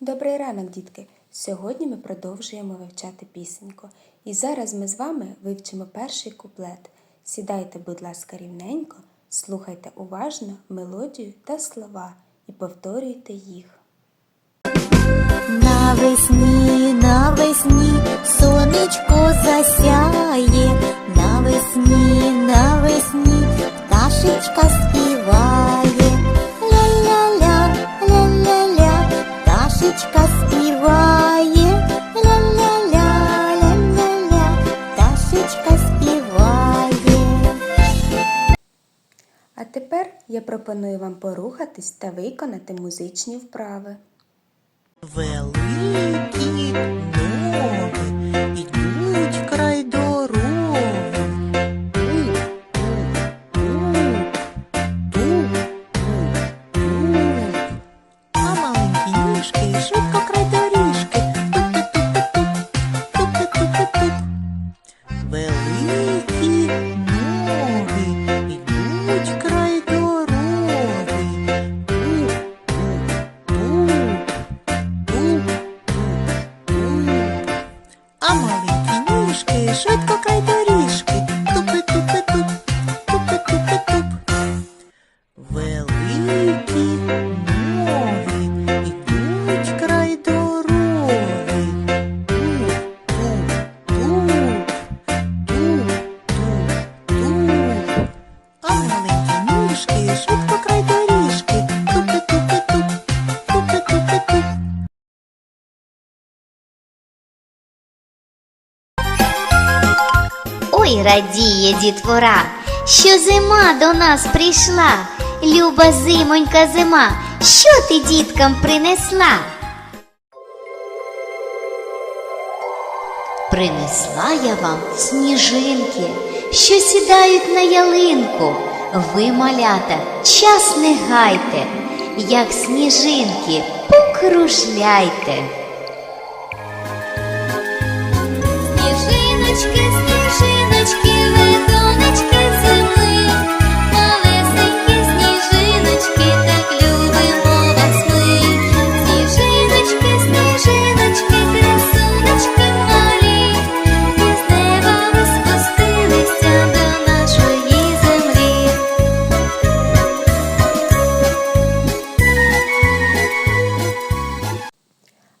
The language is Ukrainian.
Добрий ранок, дітки! Сьогодні ми продовжуємо вивчати пісеньку. І зараз ми з вами вивчимо перший куплет. Сідайте, будь ласка, рівненько, слухайте уважно мелодію та слова і повторюйте їх. Навесні, навесні сонечко А тепер я пропоную вам порухатись та виконати музичні вправи. Великі А маленькі ніжки швидко край Ой, радіє дітвора, що зима до нас прийшла. Люба зимонька зима, що ти діткам принесла? Принесла я вам сніжинки, що сідають на ялинку. Ви, малята, час не гайте, як сніжинки, покружляйте.